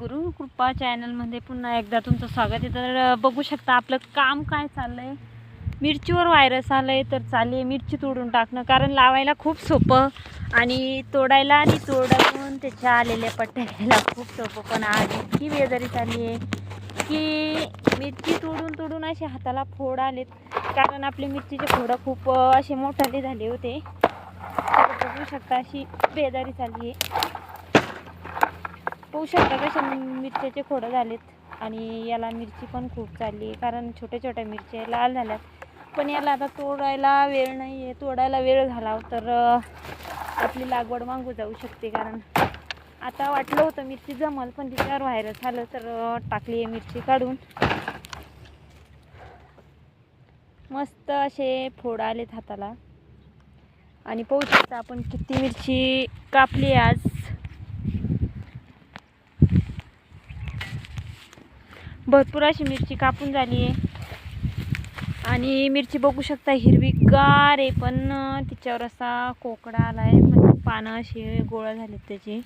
गुरु कृपा चॅनलमध्ये पुन्हा एकदा तुमचं स्वागत आहे. तर बघू शकता आपलं काम काय चाललं आहे मिरचीवर व्हायरस आलं आहे तर चालेल आहे मिरची तोडून टाकणं. कारण लावायला खूप सोपं आणि तोडायला आणि तोडातून त्याच्या आलेल्या पट्ट्याला खूप सोपं. पण आज इतकी बेजारी चालली आहे की मिरची तोडून तोडून असे हाताला फोड आलेत. कारण आपले मिरचीचे फोडं खूप असे मोठाले झाले होते. तर बघू शकता अशी बेजारी चालली आहे पाहू शकता कशा मिरच्याचे खोडं झालेत आणि याला मिरची पण खूप चालली आहे कारण छोट्या छोट्या मिरच्या लाल झाल्यात. पण याला आता तोडायला वेळ नाही आहे तोडायला वेळ झाला तर आपली लागवड मागू जाऊ शकते कारण आता वाटलं होतं मिरची जमल पण तिच्यावर व्हायरस आलं तर टाकली आहे मिरची काढून. मस्त असे फोड आलेत हाताला. आणि पाहू शकता आपण किती मिरची कापली आज. भरपूर अशी मिरची कापून झाली आहे. आणि मिरची बघू शकता हिरवीगार आहे पण तिच्यावर असा कोकडा आला आहे म्हणजे पानं अशी गोळा झालीत त्याची.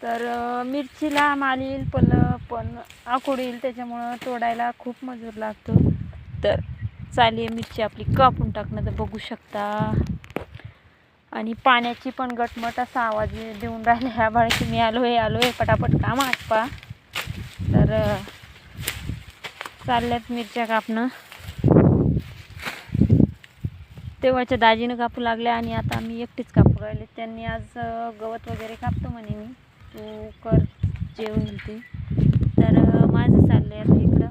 तर मिरचीला माल येईल पण पण येईल त्याच्यामुळं तोडायला खूप मजूर लागतो. तर चालेल मिरची आपली कापून टाकणं तर बघू शकता. आणि पाण्याची पण गटमट असा आवाज देऊन राहिला ह्या बाळाची मी आलो आहे आलो आहे पटापट काम आटपा. तर चालल्यात मिरच्या कापणं. तेव्हाच्या दाजीनं कापू लागल्या आणि आता मी एकटीच कापू राहिले. त्यांनी आज गवत वगैरे कापतो म्हणे मी. तू कर जे होईल ते तर माझं चाललं आहे इकडं.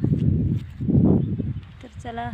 तर चला